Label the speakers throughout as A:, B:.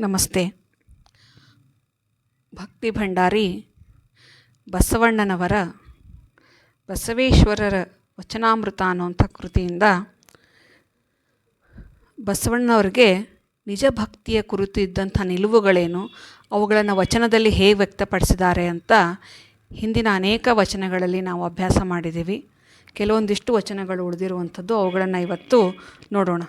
A: ನಮಸ್ತೆ. ಭಕ್ತಿ ಭಂಡಾರಿ ಬಸವಣ್ಣನವರ ಬಸವೇಶ್ವರರ ವಚನಾಮೃತ ಅನ್ನುವಂಥ ಕೃತಿಯಿಂದ ಬಸವಣ್ಣವ್ರಿಗೆ ನಿಜ ಭಕ್ತಿಯ ಕುರಿತು ಇದ್ದಂಥ ನಿಲುವುಗಳೇನು, ಅವುಗಳನ್ನು ವಚನದಲ್ಲಿ ಹೇಗೆ ವ್ಯಕ್ತಪಡಿಸಿದ್ದಾರೆ ಅಂತ ಹಿಂದಿನ ಅನೇಕ ವಚನಗಳಲ್ಲಿ ನಾವು ಅಭ್ಯಾಸ ಮಾಡಿದ್ದೀವಿ. ಕೆಲವೊಂದಿಷ್ಟು ವಚನಗಳು ಉಳಿದಿರುವಂಥದ್ದು ಅವುಗಳನ್ನು ಇವತ್ತು ನೋಡೋಣ.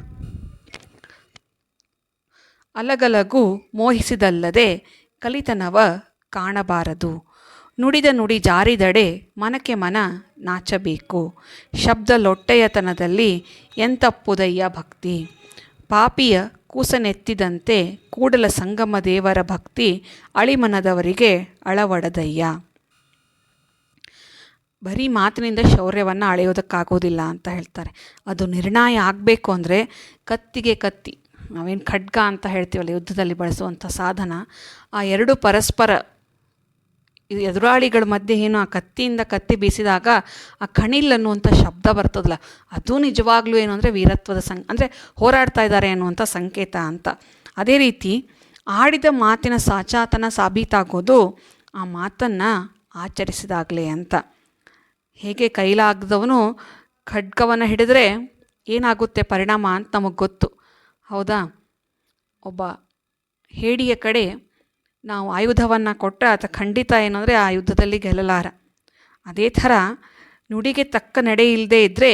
A: ಅಲಗಲಗು ಮೋಹಿಸಿದಲ್ಲದೆ ಕಲಿತನವ ಕಾಣಬಾರದು. ನುಡಿದ ನುಡಿ ಜಾರಿದಡೆ ಮನಕ್ಕೆ ಮನ ನಾಚಬೇಕು. ಶಬ್ದ ಲೊಟ್ಟೆಯತನದಲ್ಲಿ ಎಂತಪ್ಪುದಯ್ಯ ಭಕ್ತಿ. ಪಾಪಿಯ ಕೂಸನೆತ್ತಿದಂತೆ ಕೂಡಲ ಸಂಗಮ ದೇವರ ಭಕ್ತಿ ಅಳಿಮನದವರಿಗೆ ಅಳವಡದಯ್ಯ. ಬರೀ ಮಾತಿನಿಂದ ಶೌರ್ಯವನ್ನು ಅಳೆಯೋದಕ್ಕಾಗೋದಿಲ್ಲ ಅಂತ ಹೇಳ್ತಾರೆ. ಅದು ನಿರ್ಣಯ ಆಗಬೇಕು ಅಂದರೆ ಕತ್ತಿಗೆ ಕತ್ತಿ ನಾವೇನು ಖಡ್ಗ ಅಂತ ಹೇಳ್ತೀವಲ್ಲ, ಯುದ್ಧದಲ್ಲಿ ಬಳಸುವಂಥ ಸಾಧನ, ಆ ಎರಡು ಪರಸ್ಪರ ಎದುರಾಳಿಗಳ ಮಧ್ಯೆ ಏನು ಆ ಕತ್ತಿಯಿಂದ ಕತ್ತಿ ಬೀಸಿದಾಗ ಆ ಕಣಿಲ್ ಅನ್ನುವಂಥ ಶಬ್ದ ಬರ್ತದಲ್ಲ, ಅದು ನಿಜವಾಗ್ಲೂ ಏನು ಅಂದರೆ ವೀರತ್ವದ ಸಂ ಅಂದರೆ ಹೋರಾಡ್ತಾ ಇದ್ದಾರೆ ಅನ್ನುವಂಥ ಸಂಕೇತ ಅಂತ. ಅದೇ ರೀತಿ ಆಡಿದ ಮಾತಿನ ಸಾಚಾತನ ಸಾಬೀತಾಗೋದು ಆ ಮಾತನ್ನು ಆಚರಿಸಿದಾಗಲೇ ಅಂತ. ಹೇಗೆ ಕೈಲಾಗದವನು ಖಡ್ಗವನ್ನು ಹಿಡಿದ್ರೆ ಏನಾಗುತ್ತೆ ಪರಿಣಾಮ ಅಂತ ನಮಗೆ ಗೊತ್ತು. ಹೌದಾ? ಒಬ್ಬ ಹೇಡಿಯ ಕಡೆ ನಾವು ಆಯುಧವನ್ನು ಕೊಟ್ಟರೆ ಆತ ಖಂಡಿತ ಏನಂದರೆ ಆ ಯುದ್ಧದಲ್ಲಿ ಗೆಲ್ಲಲಾರ. ಅದೇ ಥರ ನುಡಿಗೆ ತಕ್ಕ ನಡೆ ಇಲ್ಲದೆ ಇದ್ದರೆ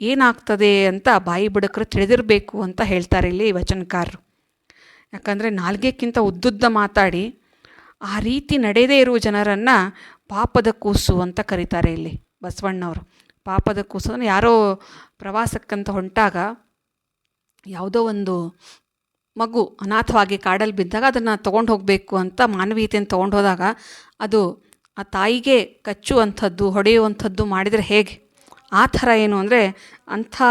A: ಏನಾಗ್ತದೆ ಅಂತ ಬಾಯಿ ಬುಡಕರು ತಿಳಿದಿರಬೇಕು ಅಂತ ಹೇಳ್ತಾರೆ ಇಲ್ಲಿ ವಚನಕಾರರು. ಯಾಕಂದರೆ ನಾಲ್ಗೆಕ್ಕಿಂತ ಉದ್ದುದ್ದ ಮಾತಾಡಿ ಆ ರೀತಿ ನಡೆದೇ ಇರುವ ಜನರನ್ನು ಪಾಪದ ಕೂಸು ಅಂತ ಕರೀತಾರೆ ಇಲ್ಲಿ ಬಸವಣ್ಣವರು. ಪಾಪದ ಕೂಸು ಅಂದರೆ ಯಾರೋ ಪ್ರವಾಸಕ್ಕಂತ ಹೊಂಟಾಗ ಯಾವುದೋ ಒಂದು ಮಗು ಅನಾಥವಾಗಿ ಕಾಡಲ್ಲಿ ಬಿದ್ದಾಗ ಅದನ್ನು ತೊಗೊಂಡು ಹೋಗಬೇಕು ಅಂತ ಮಾನವೀಯತೆಯನ್ನು ತೊಗೊಂಡು ಹೋದಾಗ ಅದು ಆ ತಾಯಿಗೆ ಕಚ್ಚುವಂಥದ್ದು, ಹೊಡೆಯುವಂಥದ್ದು ಮಾಡಿದರೆ ಹೇಗೆ? ಆ ಥರ ಏನು ಅಂದರೆ ಅಂಥ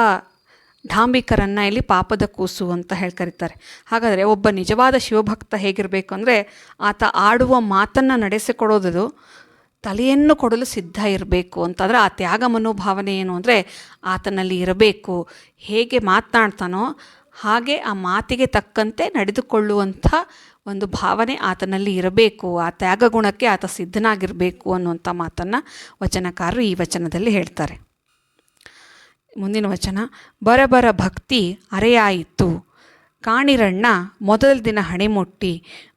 A: ಡಾಂಬಿಕರನ್ನು ಇಲ್ಲಿ ಪಾಪದ ಕೂಸು ಅಂತ ಹೇಳಿ ಕರೀತಾರೆ. ಹಾಗಾದರೆ ಒಬ್ಬ ನಿಜವಾದ ಶಿವಭಕ್ತ ಹೇಗಿರಬೇಕು ಅಂದರೆ ಆತ ಆಡುವ ಮಾತನ್ನು ನಡೆಸಿಕೊಡೋದು ತಲೆಯನ್ನು ಕೊಡಲು ಸಿದ್ಧ ಇರಬೇಕು ಅಂತಂದರೆ ಆ ತ್ಯಾಗ ಮನೋಭಾವನೆ ಏನು ಅಂದರೆ ಆತನಲ್ಲಿ ಇರಬೇಕು. ಹೇಗೆ ಮಾತನಾಡ್ತಾನೋ ಹಾಗೆ ಆ ಮಾತಿಗೆ ತಕ್ಕಂತೆ ನಡೆದುಕೊಳ್ಳುವಂಥ ಒಂದು ಭಾವನೆ ಆತನಲ್ಲಿ ಇರಬೇಕು. ಆ ತ್ಯಾಗ ಗುಣಕ್ಕೆ ಆತ ಸಿದ್ಧನಾಗಿರಬೇಕು ಅನ್ನುವಂಥ ಮಾತನ್ನು ವಚನಕಾರರು ಈ ವಚನದಲ್ಲಿ ಹೇಳ್ತಾರೆ. ಮುಂದಿನ ವಚನ, ಬರಬರ ಭಕ್ತಿ ಅರೆಯಾಯಿತು. ಕಾಣಿರಣ್ಣ ಮೊದಲ ದಿನ ಹಣೆಮುಟ್ಟಿ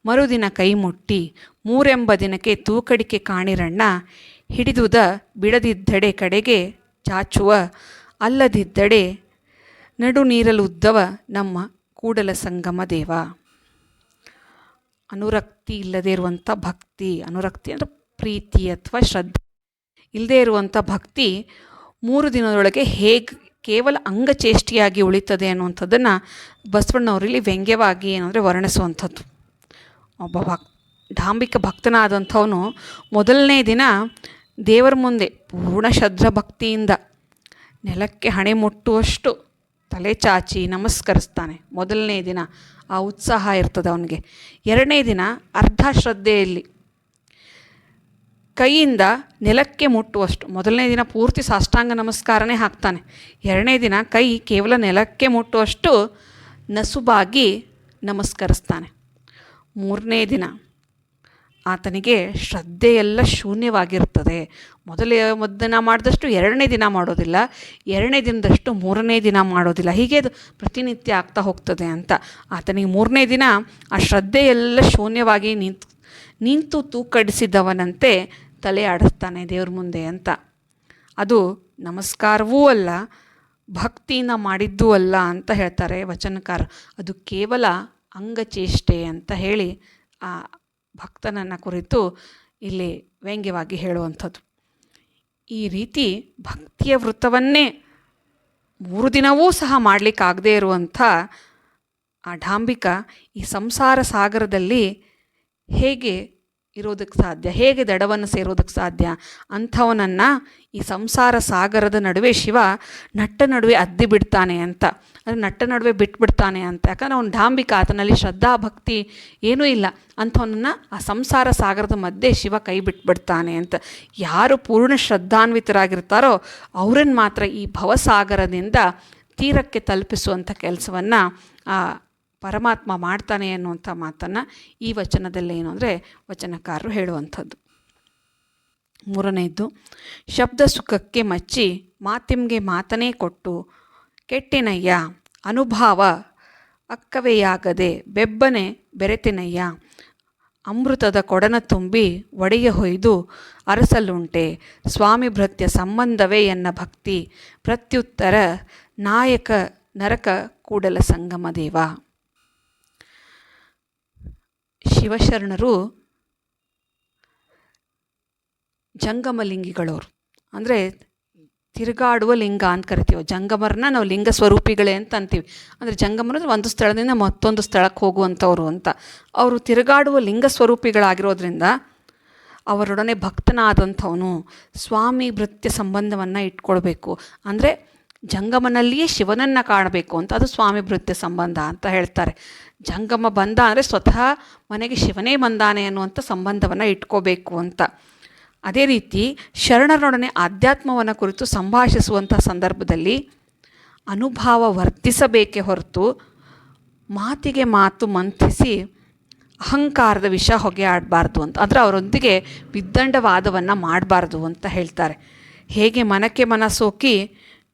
A: ಮರುದಿನ ಕೈ ಮುಟ್ಟಿ, ಮೂರೆಂಬ ದಿನಕ್ಕೆ ತೂಕಡಿಕೆ ಕಾಣಿರಣ್ಣ, ಹಿಡಿದುದ ಬಿಡದಿದ್ದಡೆ ಕಡೆಗೆ ಚಾಚುವ, ಅಲ್ಲದಿದ್ದಡೆ ನಡು ನೀರಲುದ್ದವ ನಮ್ಮ ಕೂಡಲ ಸಂಗಮ ದೇವ. ಅನುರಕ್ತಿ ಇಲ್ಲದೇ ಇರುವಂಥ ಭಕ್ತಿ, ಅನುರಕ್ತಿ ಅಂದರೆ ಪ್ರೀತಿ ಅಥವಾ ಶ್ರದ್ಧೆ. ಇಲ್ಲದೇ ಇರುವಂಥ ಭಕ್ತಿ ಮೂರು ದಿನದೊಳಗೆ ಹೇಗೆ ಕೇವಲ ಅಂಗಚೇಷ್ಟಿಯಾಗಿ ಉಳಿತದೆ ಅನ್ನುವಂಥದ್ದನ್ನು ಬಸವಣ್ಣವರಲ್ಲಿ ವ್ಯಂಗ್ಯವಾಗಿ ಏನಂದರೆ ವರ್ಣಿಸುವಂಥದ್ದು. ಒಬ್ಬ ಭಕ್, ಡಾಂಬಿಕ ಭಕ್ತನಾದಂಥವನು ಮೊದಲನೇ ದಿನ ದೇವರ ಮುಂದೆ ಪೂರ್ಣ ಶ್ರದ್ಧ ಭಕ್ತಿಯಿಂದ ನೆಲಕ್ಕೆ ಹಣೆ ಮುಟ್ಟುವಷ್ಟು ತಲೆ ಚಾಚಿ ನಮಸ್ಕರಿಸ್ತಾನೆ. ಮೊದಲನೇ ದಿನ ಆ ಉತ್ಸಾಹ ಇರ್ತದೆ ಅವನಿಗೆ. ಎರಡನೇ ದಿನ ಅರ್ಧ ಶ್ರದ್ಧೆಯಲ್ಲಿ ಕೈಯಿಂದ ನೆಲಕ್ಕೆ ಮುಟ್ಟುವಷ್ಟು. ಮೊದಲನೇ ದಿನ ಪೂರ್ತಿ ಸಾಷ್ಟಾಂಗ ನಮಸ್ಕಾರನೇ ಹಾಕ್ತಾನೆ. ಎರಡನೇ ದಿನ ಕೈ ಕೇವಲ ನೆಲಕ್ಕೆ ಮುಟ್ಟುವಷ್ಟು ನಸುಬಾಗಿ ನಮಸ್ಕರಿಸ್ತಾನೆ. ಮೂರನೇ ದಿನ ಆತನಿಗೆ ಶ್ರದ್ಧೆಯೆಲ್ಲ ಶೂನ್ಯವಾಗಿರ್ತದೆ. ಮೊದಲೇ ದಿನ ಮಾಡಿದಷ್ಟು ಎರಡನೇ ದಿನ ಮಾಡೋದಿಲ್ಲ. ಎರಡನೇ ದಿನದಷ್ಟು ಮೂರನೇ ದಿನ ಮಾಡೋದಿಲ್ಲ. ಹೀಗೆ ಅದು ಪ್ರತಿನಿತ್ಯ ಆಗ್ತಾ ಹೋಗ್ತದೆ ಅಂತ. ಆತನಿಗೆ ಮೂರನೇ ದಿನ ಆ ಶ್ರದ್ಧೆಯೆಲ್ಲ ಶೂನ್ಯವಾಗಿ ನಿಂತು ನಿಂತು ತೂಕಡಿಸಿದವನಂತೆ ತಲೆ ಆಡಿಸ್ತಾನೆ ದೇವ್ರ ಮುಂದೆ ಅಂತ. ಅದು ನಮಸ್ಕಾರವೂ ಅಲ್ಲ, ಭಕ್ತಿನ ಮಾಡಿದ್ದೂ ಅಲ್ಲ ಅಂತ ಹೇಳ್ತಾರೆ ವಚನಕಾರ. ಅದು ಕೇವಲ ಅಂಗಚೇಷ್ಟೆ ಅಂತ ಹೇಳಿ ಆ ಭಕ್ತನನ್ನು ಕುರಿತು ಇಲ್ಲಿ ವ್ಯಂಗ್ಯವಾಗಿ ಹೇಳುವಂಥದ್ದು. ಈ ರೀತಿ ಭಕ್ತಿಯ ವೃತ್ತವನ್ನೇ ಮೂರು ದಿನವೂ ಸಹ ಮಾಡಲಿಕ್ಕಾಗದೇ ಇರುವಂಥ ಆ ಡಾಂಬಿಕ ಈ ಸಂಸಾರ ಸಾಗರದಲ್ಲಿ ಹೇಗೆ ಇರೋದಕ್ಕೆ ಸಾಧ್ಯ? ಹೇಗೆ ದಡವನ್ನು ಸೇರೋದಕ್ಕೆ ಸಾಧ್ಯ? ಅಂಥವನನ್ನು ಈ ಸಂಸಾರ ಸಾಗರದ ನಡುವೆ ಶಿವ ನಟ್ಟ ನಡುವೆ ಅದ್ದಿ ಬಿಡ್ತಾನೆ ಅಂತ. ಅಂದರೆ ನಟ್ಟ ನಡುವೆ ಬಿಟ್ಬಿಡ್ತಾನೆ ಅಂತ. ಯಾಕಂದರೆ ಅವನು ಡಾಂಬಿಕ, ಆತನಲ್ಲಿ ಶ್ರದ್ಧಾ, ಭಕ್ತಿ ಏನೂ ಇಲ್ಲ. ಅಂಥವನನ್ನು ಆ ಸಂಸಾರ ಸಾಗರದ ಮಧ್ಯೆ ಶಿವ ಕೈ ಬಿಟ್ಬಿಡ್ತಾನೆ ಅಂತ. ಯಾರು ಪೂರ್ಣ ಶ್ರದ್ಧಾನ್ವಿತರಾಗಿರ್ತಾರೋ ಅವರನ್ನು ಮಾತ್ರ ಈ ಭವಸಾಗರದಿಂದ ತೀರಕ್ಕೆ ತಲುಪಿಸುವಂಥ ಕೆಲಸವನ್ನು ಆ ಪರಮಾತ್ಮ ಮಾಡ್ತಾನೆ ಅನ್ನುವಂಥ ಮಾತನ್ನು ಈ ವಚನದಲ್ಲಿ ಏನು ಅಂದರೆ ವಚನಕಾರರು ಹೇಳುವಂಥದ್ದು. ಮೂರನೆಯದ್ದು ಶಬ್ದ ಸುಖಕ್ಕೆ ಮಚ್ಚಿ ಮಾತಿಮ್ಗೆ ಮಾತನೇ ಕೊಟ್ಟು, ಕೆಟ್ಟಿನಯ್ಯ, ಅನುಭಾವ ಅಕ್ಕವೆಯಾಗದೆ ಬೆಬ್ಬನೆ ಬೆರೆತಿನಯ್ಯ, ಅಮೃತದ ಕೊಡನ ತುಂಬಿ ಒಡೆಯ ಹೊಯ್ದು ಅರಸಲುಂಟೆ, ಸ್ವಾಮಿ ಭೃತ್ಯ ಸಂಬಂಧವೇ ಎನ್ನ ಭಕ್ತಿ, ಪ್ರತ್ಯುತ್ತರ ನಾಯಕ ನರಕ ಕೂಡಲ ಸಂಗಮ ದೇವ. ಶಿವಶರಣರು ಜಂಗಮಲಿಂಗಿಗಳವರು. ಅಂದರೆ ತಿರುಗಾಡುವ ಲಿಂಗ ಅಂತ ಕರಿತೀವಿ. ಜಂಗಮರನ್ನ ನಾವು ಲಿಂಗ ಸ್ವರೂಪಿಗಳೇ ಅಂತ ಅಂತೀವಿ. ಅಂದರೆ ಜಂಗಮರು ಒಂದು ಸ್ಥಳದಿಂದ ಮತ್ತೊಂದು ಸ್ಥಳಕ್ಕೆ ಹೋಗುವಂಥವ್ರು ಅಂತ. ಅವರು ತಿರುಗಾಡುವ ಲಿಂಗ ಸ್ವರೂಪಿಗಳಾಗಿರೋದ್ರಿಂದ ಅವರೊಡನೆ ಭಕ್ತನಾದಂಥವನು ಸ್ವಾಮಿ ಭೃತ್ಯ ಸಂಬಂಧವನ್ನು ಇಟ್ಕೊಳ್ಬೇಕು. ಅಂದರೆ ಜಂಗಮನಲ್ಲಿಯೇ ಶಿವನನ್ನು ಕಾಣಬೇಕು ಅಂತ ಅದು ಸ್ವಾಮಿ ಭೃತ್ಯ ಸಂಬಂಧ ಅಂತ ಹೇಳ್ತಾರೆ. ಜಂಗಮ ಬಂದ ಅಂದರೆ ಸ್ವತಃ ಮನೆಗೆ ಶಿವನೇ ಬಂದಾನೆ ಅನ್ನುವಂಥ ಸಂಬಂಧವನ್ನು ಇಟ್ಕೋಬೇಕು ಅಂತ. ಅದೇ ರೀತಿ ಶರಣರೊಡನೆ ಆಧ್ಯಾತ್ಮವನ್ನು ಕುರಿತು ಸಂಭಾಷಿಸುವಂಥ ಸಂದರ್ಭದಲ್ಲಿ ಅನುಭಾವ ವರ್ತಿಸಬೇಕೇ ಹೊರತು ಮಾತಿಗೆ ಮಾತು ಮಂಥಿಸಿ ಅಹಂಕಾರದ ವಿಷ ಹೊಗೆ ಆಡಬಾರ್ದು ಅಂತ. ಅಂದರೆ ಅವರೊಂದಿಗೆ ವಿದ್ದಂಡವಾದವನ್ನು ಮಾಡಬಾರ್ದು ಅಂತ ಹೇಳ್ತಾರೆ. ಹೇಗೆ ಮನಕ್ಕೆ ಮನ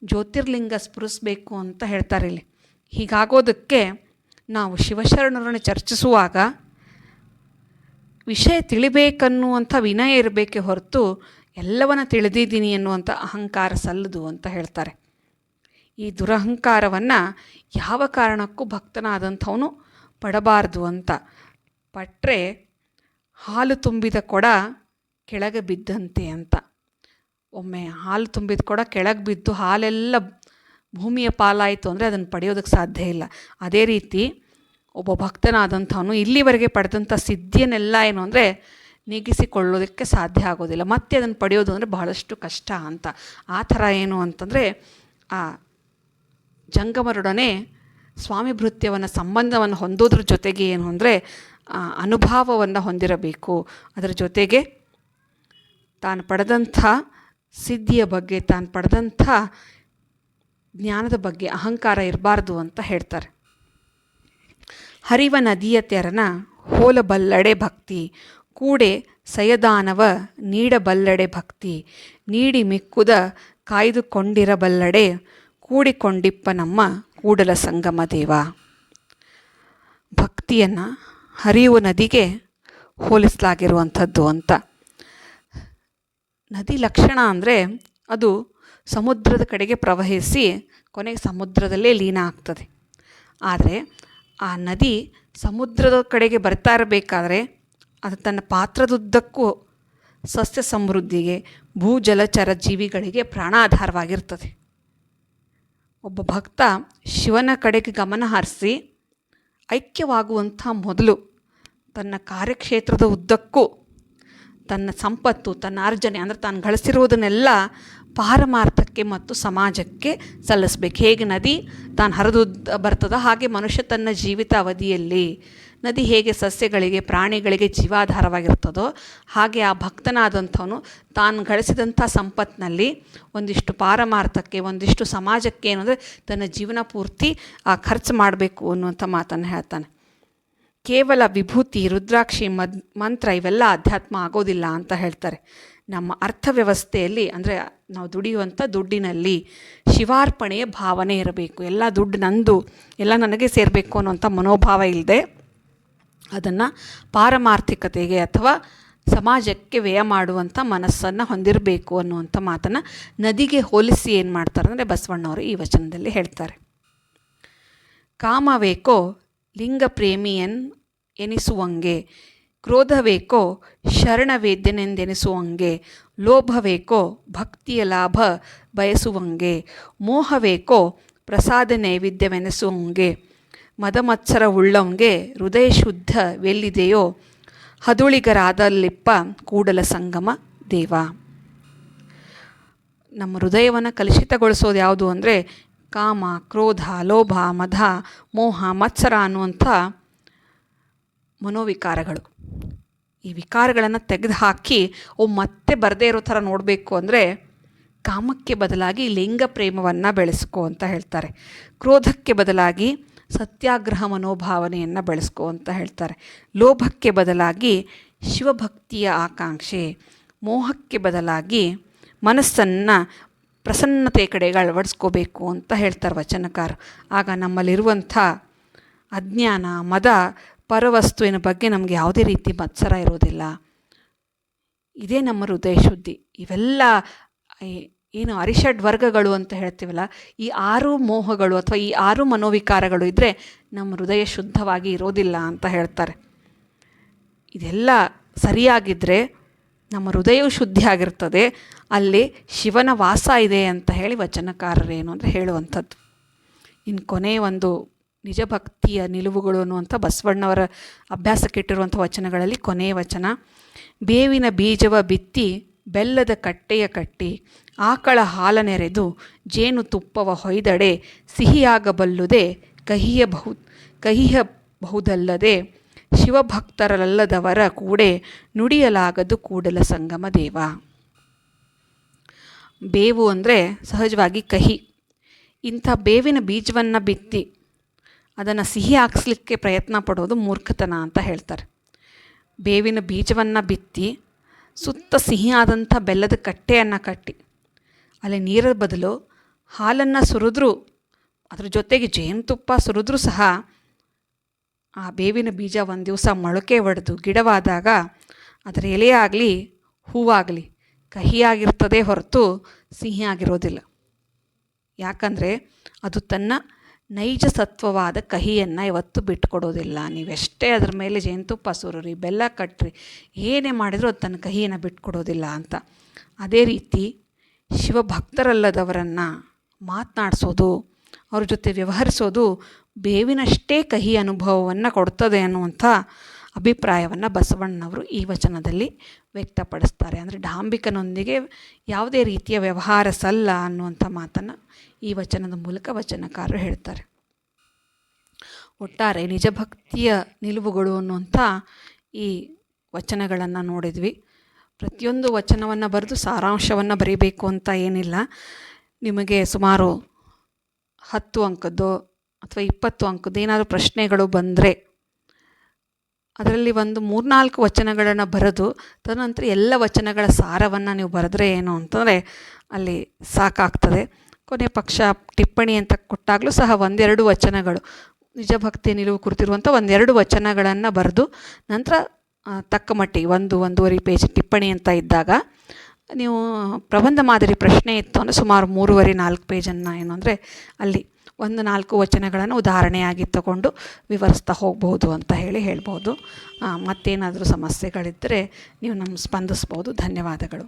A: ಜ್ಯೋತಿರ್ಲಿಂಗ ಸ್ಫುರಿಸ್ಬೇಕು ಅಂತ ಹೇಳ್ತಾರೆ ಇಲ್ಲಿ. ಹೀಗಾಗೋದಕ್ಕೆ ನಾವು ಶಿವಶರಣರನ್ನು ಚರ್ಚಿಸುವಾಗ ವಿಷಯ ತಿಳಿಬೇಕನ್ನುವಂಥ ವಿನಯ ಇರಬೇಕೆ ಹೊರತು ಎಲ್ಲವನ್ನ ತಿಳಿದಿದ್ದೀನಿ ಅನ್ನುವಂಥ ಅಹಂಕಾರ ಸಲ್ಲದು ಅಂತ ಹೇಳ್ತಾರೆ. ಈ ದುರಹಂಕಾರವನ್ನು ಯಾವ ಕಾರಣಕ್ಕೂ ಭಕ್ತನಾದಂಥವನು ಪಡಬಾರ್ದು ಅಂತ. ಪಟ್ಟರೆ ಹಾಲು ತುಂಬಿದ ಕೊಡ ಕೆಳಗೆ ಬಿದ್ದಂತೆ ಅಂತ. ಒಮ್ಮೆ ಹಾಲು ತುಂಬಿದ ಕೊಡ ಕೆಳಗೆ ಬಿದ್ದು ಹಾಲೆಲ್ಲ ಭೂಮಿಯ ಪಾಲಾಯಿತು ಅಂದರೆ ಅದನ್ನು ಪಡೆಯೋದಕ್ಕೆ ಸಾಧ್ಯ ಇಲ್ಲ. ಅದೇ ರೀತಿ ಒಬ್ಬ ಭಕ್ತನಾದಂಥವನು ಇಲ್ಲಿವರೆಗೆ ಪಡೆದಂಥ ಸಿದ್ಧಿಯನ್ನೆಲ್ಲ ಏನು ಅಂದರೆ ನೀಗಿಸಿಕೊಳ್ಳೋದಕ್ಕೆ ಸಾಧ್ಯ ಆಗೋದಿಲ್ಲ. ಮತ್ತೆ ಅದನ್ನು ಪಡೆಯೋದು ಅಂದರೆ ಬಹಳಷ್ಟು ಕಷ್ಟ ಅಂತ. ಆ ಥರ ಏನು ಅಂತಂದರೆ ಆ ಜಂಗಮರೊಡನೆ ಸ್ವಾಮಿ ಭೃತ್ಯವನ್ನು ಸಂಬಂಧವನ್ನು ಹೊಂದೋದ್ರ ಜೊತೆಗೆ ಏನು ಅಂದರೆ ಅನುಭಾವವನ್ನು ಹೊಂದಿರಬೇಕು. ಅದರ ಜೊತೆಗೆ ತಾನು ಪಡೆದಂಥ ಸಿದ್ಧಿಯ ಬಗ್ಗೆ ತಾನು ಪಡೆದಂಥ ಜ್ಞಾನದ ಬಗ್ಗೆ ಅಹಂಕಾರ ಇರಬಾರ್ದು ಅಂತ ಹೇಳ್ತಾರೆ. ಹರಿವ ನದಿಯ ತೆರನ ಹೋಲಬಲ್ಲಡೆ ಭಕ್ತಿ, ಕೂಡೆ ಸಯದಾನವ ನೀಡಬಲ್ಲಡೆ ಭಕ್ತಿ, ನೀಡಿ ಮಿಕ್ಕುದ ಕಾಯ್ದುಕೊಂಡಿರಬಲ್ಲಡೆ, ಕೂಡಿಕೊಂಡಿಪ್ಪ ನಮ್ಮ ಕೂಡಲ ಸಂಗಮ ದೇವ. ಭಕ್ತಿಯನ್ನು ಹರಿಯುವ ನದಿಗೆ ಹೋಲಿಸಲಾಗಿರುವಂಥದ್ದು ಅಂತ. ನದಿ ಲಕ್ಷಣ ಅಂದರೆ ಅದು ಸಮುದ್ರದ ಕಡೆಗೆ ಪ್ರವಹಿಸಿ ಕೊನೆಗೆ ಸಮುದ್ರದಲ್ಲೇ ಲೀನ ಆಗ್ತದೆ. ಆದರೆ ಆ ನದಿ ಸಮುದ್ರದ ಕಡೆಗೆ ಬರ್ತಾ ಇರಬೇಕಾದ್ರೆ ಅದು ತನ್ನ ಪಾತ್ರದುದ್ದಕ್ಕೂ ಸಸ್ಯ ಸಮೃದ್ಧಿಗೆ ಭೂ ಜಲಚರ ಜೀವಿಗಳಿಗೆ ಪ್ರಾಣಾಧಾರವಾಗಿರ್ತದೆ. ಒಬ್ಬ ಭಕ್ತ ಶಿವನ ಕಡೆಗೆ ಗಮನ ಹರಿಸಿ ಐಕ್ಯವಾಗುವಂಥ ಮೊದಲು ತನ್ನ ಕಾರ್ಯಕ್ಷೇತ್ರದ ಉದ್ದಕ್ಕೂ ತನ್ನ ಸಂಪತ್ತು, ತನ್ನ ಅರ್ಜನೆ ಅಂದರೆ ತಾನು ಗಳಿಸಿರುವುದನ್ನೆಲ್ಲ ಪಾರಮಾರ್ಥಕ್ಕೆ ಮತ್ತು ಸಮಾಜಕ್ಕೆ ಸಲ್ಲಿಸ್ಬೇಕು. ಹೇಗೆ ನದಿ ತಾನು ಹರಿದು ಬರ್ತದೋ ಹಾಗೆ ಮನುಷ್ಯ ತನ್ನ ಜೀವಿತ ಅವಧಿಯಲ್ಲಿ ನದಿ ಹೇಗೆ ಸಸ್ಯಗಳಿಗೆ, ಪ್ರಾಣಿಗಳಿಗೆ ಜೀವಾಧಾರವಾಗಿರ್ತದೋ ಹಾಗೆ ಆ ಭಕ್ತನಾದಂಥವನು ತಾನು ಗಳಿಸಿದಂಥ ಸಂಪತ್ತಿನಲ್ಲಿ ಒಂದಿಷ್ಟು ಪಾರಮಾರ್ಥಕ್ಕೆ, ಒಂದಿಷ್ಟು ಸಮಾಜಕ್ಕೆ ಏನಂದರೆ ತನ್ನ ಜೀವನ ಪೂರ್ತಿ ಆ ಖರ್ಚು ಮಾಡಬೇಕು ಅನ್ನುವಂಥ ಮಾತನ್ನು ಹೇಳ್ತಾನೆ. ಕೇವಲ ವಿಭೂತಿ, ರುದ್ರಾಕ್ಷಿ ಮದ್, ಮಂತ್ರ ಇವೆಲ್ಲ ಅಧ್ಯಾತ್ಮ ಆಗೋದಿಲ್ಲ ಅಂತ ಹೇಳ್ತಾರೆ. ನಮ್ಮ ಅರ್ಥವ್ಯವಸ್ಥೆಯಲ್ಲಿ ಅಂದರೆ ನಾವು ದುಡಿಯುವಂಥ ದುಡ್ಡಿನಲ್ಲಿ ಶಿವಾರ್ಪಣೆಯ ಭಾವನೆ ಇರಬೇಕು. ಎಲ್ಲ ದುಡ್ಡು ನಂದು, ಎಲ್ಲ ನನಗೆ ಸೇರಬೇಕು ಅನ್ನೋಂಥ ಮನೋಭಾವ ಇಲ್ಲದೆ ಅದನ್ನು ಪಾರಮಾರ್ಥಿಕತೆಗೆ ಅಥವಾ ಸಮಾಜಕ್ಕೆ ವ್ಯಯ ಮಾಡುವಂಥ ಮನಸ್ಸನ್ನು ಹೊಂದಿರಬೇಕು ಅನ್ನುವಂಥ ಮಾತನ್ನು ನದಿಗೆ ಹೋಲಿಸಿ ಏನು ಮಾಡ್ತಾರೆ ಅಂದರೆ ಬಸವಣ್ಣವರು ಈ ವಚನದಲ್ಲಿ ಹೇಳ್ತಾರೆ. ಕಾಮವೇಕೋ ಲಿಂಗ ಪ್ರೇಮಿಯನ್ ಎನಿಸುವಂಗೆ. ಕ್ರೋಧವೇಕೋ, ಶರಣವೇದ್ಯನೆಂದೆನಿಸುವಂಗೆ. ಲೋಭವೇಕೋ, ಭಕ್ತಿಯ ಲಾಭ ಬಯಸುವಂಗೆ. ಮೋಹವೇಕೋ, ಪ್ರಸಾದ ನೈವೇದ್ಯವೆನಿಸುವಂಗೆ. ಮದಮತ್ಸರ ಉಳ್ಳವಂಗೆ ಹೃದಯ ಶುದ್ಧ ವೆಲ್ಲಿದೆಯೋ ಹದುಳಿಗರಾದಲ್ಲಿಪ್ಪ ಕೂಡಲ ಸಂಗಮ ದೇವ. ನಮ್ಮ ಹೃದಯವನ್ನು ಕಲುಷಿತಗೊಳಿಸೋದು ಯಾವುದು ಅಂದರೆ ಕಾಮ, ಕ್ರೋಧ, ಲೋಭ ಮಧ ಮೋಹ, ಮತ್ಸರ ಅನ್ನುವಂಥ ಮನೋವಿಕಾರಗಳು. ಈ ವಿಕಾರಗಳನ್ನು ತೆಗೆದುಹಾಕಿ, ಓ, ಮತ್ತೆ ಬರದೇ ಇರೋ ಥರ ನೋಡಬೇಕು ಅಂದರೆ ಕಾಮಕ್ಕೆ ಬದಲಾಗಿ ಲಿಂಗ ಪ್ರೇಮವನ್ನು ಬೆಳೆಸ್ಕೋ ಅಂತ ಹೇಳ್ತಾರೆ. ಕ್ರೋಧಕ್ಕೆ ಬದಲಾಗಿ ಸತ್ಯಾಗ್ರಹ ಮನೋಭಾವನೆಯನ್ನು ಬೆಳೆಸ್ಕೊ ಅಂತ ಹೇಳ್ತಾರೆ. ಲೋಭಕ್ಕೆ ಬದಲಾಗಿ ಶಿವಭಕ್ತಿಯ ಆಕಾಂಕ್ಷೆ, ಮೋಹಕ್ಕೆ ಬದಲಾಗಿ ಮನಸ್ಸನ್ನು ಪ್ರಸನ್ನತೆ ಕಡೆಗೆ ಅಳವಡಿಸ್ಕೋಬೇಕು ಅಂತ ಹೇಳ್ತಾರೆ ವಚನಕಾರ ಆಗ ನಮ್ಮಲ್ಲಿರುವಂಥ ಅಜ್ಞಾನ, ಮದ ಪರವಸ್ತುವಿನ ಬಗ್ಗೆ ನಮಗೆ ಯಾವುದೇ ರೀತಿ ಮತ್ಸರ ಇರೋದಿಲ್ಲ. ಇದೇ ನಮ್ಮ ಹೃದಯ ಶುದ್ಧಿ. ಇವೆಲ್ಲ ಏನು ಅರಿಷಡ್ ವರ್ಗಗಳು ಅಂತ ಹೇಳ್ತೀವಲ್ಲ, ಈ ಆರು ಮೋಹಗಳು ಅಥವಾ ಈ ಆರು ಮನೋವಿಕಾರಗಳು ಇದ್ದರೆ ನಮ್ಮ ಹೃದಯ ಶುದ್ಧವಾಗಿ ಇರೋದಿಲ್ಲ ಅಂತ ಹೇಳ್ತಾರೆ. ಇದೆಲ್ಲ ಸರಿಯಾಗಿದ್ದರೆ ನಮ್ಮ ಹೃದಯವು ಶುದ್ಧಿ ಆಗಿರ್ತದೆ. ಅಲ್ಲಿ ಶಿವನ ವಾಸ ಇದೆ ಅಂತ ಹೇಳಿ ವಚನಕಾರರೇನು ಅಂದರೆ ಹೇಳುವಂಥದ್ದು. ಇನ್ನು ಕೊನೆಯ ಒಂದು ನಿಜ ಭಕ್ತಿಯ ನಿಲುವುಗಳು ಅನ್ನುವಂಥ ಬಸವಣ್ಣವರ ಅಭ್ಯಾಸಕ್ಕಿಟ್ಟಿರುವಂಥ ವಚನಗಳಲ್ಲಿ ಕೊನೆಯ ವಚನ. ಬೇವಿನ ಬೀಜವ ಬಿತ್ತಿ ಬೆಲ್ಲದ ಕಟ್ಟೆಯ ಕಟ್ಟಿ, ಆಕಳ ಹಾಲನೆರೆದು ಜೇನು ತುಪ್ಪವ ಹೊಯ್ದಡೆ, ಸಿಹಿಯಾಗಬಲ್ಲುದೇ ಕಹಿಯಬಹು ಕಹಿಯಬಹುದಲ್ಲದೆ ಶಿವಭಕ್ತರಲ್ಲದವರ ಕೂಡೆ ನುಡಿಯಲಾಗದು ಕೂಡಲ ಸಂಗಮ ದೇವ. ಬೇವು ಅಂದರೆ ಸಹಜವಾಗಿ ಕಹಿ. ಇಂಥ ಬೇವಿನ ಬೀಜವನ್ನು ಬಿತ್ತಿ ಅದನ್ನು ಸಿಹಿ ಹಾಕ್ಸ್ಲಿಕ್ಕೆ ಪ್ರಯತ್ನ ಪಡೋದು ಮೂರ್ಖತನ ಅಂತ ಹೇಳ್ತಾರೆ. ಬೇವಿನ ಬೀಜವನ್ನು ಬಿತ್ತಿ ಸುತ್ತ ಸಿಹಿಯಾದಂಥ ಬೆಲ್ಲದ ಕಟ್ಟೆಯನ್ನು ಕಟ್ಟಿ, ಅಲ್ಲಿ ನೀರ ಬದಲು ಹಾಲನ್ನು ಸುರಿದ್ರೂ, ಅದ್ರ ಜೊತೆಗೆ ಜೇನುತುಪ್ಪ ಸುರಿದ್ರೂ ಸಹ ಆ ಬೇವಿನ ಬೀಜ ಒಂದು ದಿವಸ ಮೊಳಕೆ ಒಡೆದು ಗಿಡವಾದಾಗ ಅದರ ಎಲೆ ಆಗಲಿ ಹೂವಾಗಲಿ ಕಹಿಯಾಗಿರ್ತದೆ ಹೊರತು ಸಿಹಿಯಾಗಿರೋದಿಲ್ಲ ಯಾಕಂದರೆ ಅದು ತನ್ನ ನೈಜ ಸತ್ವವಾದ ಕಹಿಯನ್ನು ಇವತ್ತು ಬಿಟ್ಕೊಡೋದಿಲ್ಲ. ನೀವೆಷ್ಟೇ ಅದ್ರ ಮೇಲೆ ಜೇನುತುಪ್ಪ ಸುರಿರಿ, ಬೆಲ್ಲ ಕಟ್ಟ್ರಿ ಏನೇ ಮಾಡಿದರೂ ಅದು ತನ್ನ ಕಹಿಯನ್ನು ಬಿಟ್ಕೊಡೋದಿಲ್ಲ ಅಂತ. ಅದೇ ರೀತಿ ಶಿವಭಕ್ತರಲ್ಲದವರನ್ನು ಮಾತನಾಡಿಸೋದು, ಅವ್ರ ಜೊತೆ ವ್ಯವಹರಿಸೋದು ಬೇವಿನಷ್ಟೇ ಕಹಿ ಅನುಭವವನ್ನು ಕೊಡ್ತದೆ ಅನ್ನುವಂಥ ಅಭಿಪ್ರಾಯವನ್ನು ಬಸವಣ್ಣನವರು ಈ ವಚನದಲ್ಲಿ ವ್ಯಕ್ತಪಡಿಸ್ತಾರೆ. ಅಂದರೆ ಡಾಂಬಿಕನೊಂದಿಗೆ ಯಾವುದೇ ರೀತಿಯ ವ್ಯವಹಾರ ಸಲ್ಲ ಅನ್ನುವಂಥ ಮಾತನ್ನು ಈ ವಚನದ ಮೂಲಕ ವಚನಕಾರರು ಹೇಳ್ತಾರೆ. ಒಟ್ಟಾರೆ ನಿಜಭಕ್ತಿಯ ನಿಲುವುಗಳು ಅನ್ನುವಂಥ ಈ ವಚನಗಳನ್ನು ನೋಡಿದ್ವಿ. ಪ್ರತಿಯೊಂದು ವಚನವನ್ನು ಬರೆದು ಸಾರಾಂಶವನ್ನು ಬರೀಬೇಕು ಅಂತ ಏನಿಲ್ಲ. ನಿಮಗೆ ಸುಮಾರು ಹತ್ತು ಅಂಕದ್ದು ಅಥವಾ ಇಪ್ಪತ್ತು ಅಂಕದ್ದು ಏನಾದರೂ ಪ್ರಶ್ನೆಗಳು ಬಂದರೆ ಅದರಲ್ಲಿ ಒಂದು ಮೂರ್ನಾಲ್ಕು ವಚನಗಳನ್ನು ಬರೆದು ತದನಂತರ ಎಲ್ಲ ವಚನಗಳ ಸಾರವನ್ನು ನೀವು ಬರೆದ್ರೆ ಏನು ಅಂತಂದರೆ ಅಲ್ಲಿ ಸಾಕಾಗ್ತದೆ. ಕೊನೆ ಪಕ್ಷ ಟಿಪ್ಪಣಿ ಅಂತ ಕೊಟ್ಟಾಗಲೂ ಸಹ ಒಂದೆರಡು ವಚನಗಳು. ನಿಜ ಭಕ್ತಿ ನಿಲುವು ಕುರಿತಿರುವಂಥ ಒಂದೆರಡು ವಚನಗಳನ್ನು ಬರೆದು ನಂತರ ತಕ್ಕ ಮಟ್ಟಿಗೆ ಒಂದು ಒಂದೂವರೆ ಪೇಜ್ ಟಿಪ್ಪಣಿ ಅಂತ ಇದ್ದಾಗ, ನೀವು ಪ್ರಬಂಧ ಮಾದರಿ ಪ್ರಶ್ನೆ ಇತ್ತು ಅಂದರೆ ಸುಮಾರು ಮೂರುವರೆ ನಾಲ್ಕು ಪೇಜನ್ನು ಏನು ಅಂದರೆ ಅಲ್ಲಿ ಒಂದು ನಾಲ್ಕು ವಚನಗಳನ್ನು ಉದಾಹರಣೆಯಾಗಿ ತಗೊಂಡು ವಿವರಿಸ್ತಾ ಹೋಗ್ಬೋದು ಅಂತ ಹೇಳಿ ಹೇಳ್ಬೋದು. ಮತ್ತೇನಾದರೂ ಸಮಸ್ಯೆಗಳಿದ್ದರೆ ನೀವು ನಮ್ಮ ಸ್ಪಂದಿಸ್ಬೋದು. ಧನ್ಯವಾದಗಳು.